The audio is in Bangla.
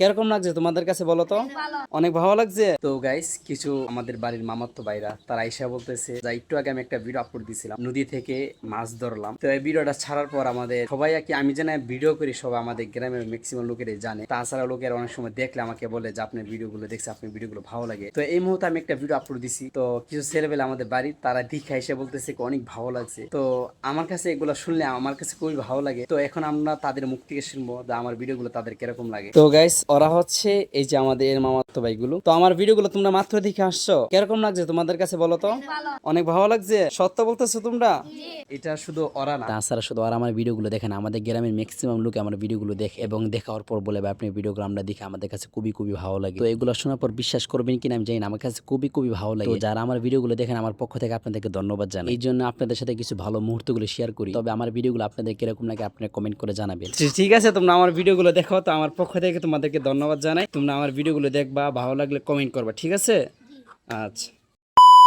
কীরকম লাগছে তোমাদের কাছে বলো তো? অনেক ভালো। লাগছে? তো গাইস কিছু আমাদের বাড়ির মামাতো ভাইরা তারা আইসা বলতেছে যা একটু আগে আমি একটা ভিডিও আপলোড দিছিলাম নদী থেকে মাছ ধরলাম। তো এই ভিডিওটা ছাড়ার পর আমাদের সবাই আর কি আমি জানি ভিডিও করি সবাই আমাদের গ্রামের ম্যাক্সিমাম লোকেরাই জানে। তাছাড়া লোকের অনেক সময় দেখলে আমাকে বলে যে আপনার ভিডিওগুলো দেখছে আপনার ভিডিওগুলো ভালো লাগে। তো এই মুহূর্তে আমি একটা ভিডিও আপলোড দিছি। তো কিছু ছেলেবেলে আমাদের বাড়ি তারা দেখে এসে বলতেছে অনেক ভালো লাগছে। তো আমার কাছে এগুলো শুনলে আমার কাছে খুবই ভালো লাগে। তো এখন আমরা তাদের মুখ থেকে শুনব আমার ভিডিওগুলো তাদের কীরকম লাগে। তো গাইস ওরা হচ্ছে এই যে আমাদের এর মামাতো ভাইগুলো। তো আমার ভিডিওগুলো তোমরা মাত্র দেখে আসছো। কীরকম লাগছে তোমাদের কাছে বলো তো? অনেক ভালো। লাগছে? সত্য বলতেছো তোমরা? এটা শুধু ওরা না। তাছাড়া শুধু ওরা আমার ভিডিওগুলো দেখেন আমাদের গ্রামের ম্যাক্সিমাম লোক আমার ভিডিওগুলো দেখে এবং দেখার পর বলে ভাই আপনি ভিডিওগুলো আমরা দেখে আমাদের কাছে খুবই খুবই ভালো লাগে। তো এগুলো শোনার পর বিশ্বাস করবেন কিনা আমি জানি না আমার কাছে খুবই খুবই ভালো লাগে। তো যারা আমার ভিডিওগুলো দেখেন আমার পক্ষ থেকে আপনাদেরকে ধন্যবাদ জানাই। এই জন্য আপনাদের সাথে কিছু ভালো মুহূর্তগুলো শেয়ার করি। তবে আমার ভিডিওগুলো আপনাদের কীরকম লাগে আপনারা কমেন্ট করে জানাবেন। ঠিক আছে তোমরা আমার ভিডিওগুলো দেখো তো আমার পক্ষ থেকে তোমাদেরকে ধন্যবাদ জানাই। তোমরা আমার ভিডিওগুলো দেখবা ভালো লাগলে কমেন্ট করবা ঠিক আছে? আচ্ছা।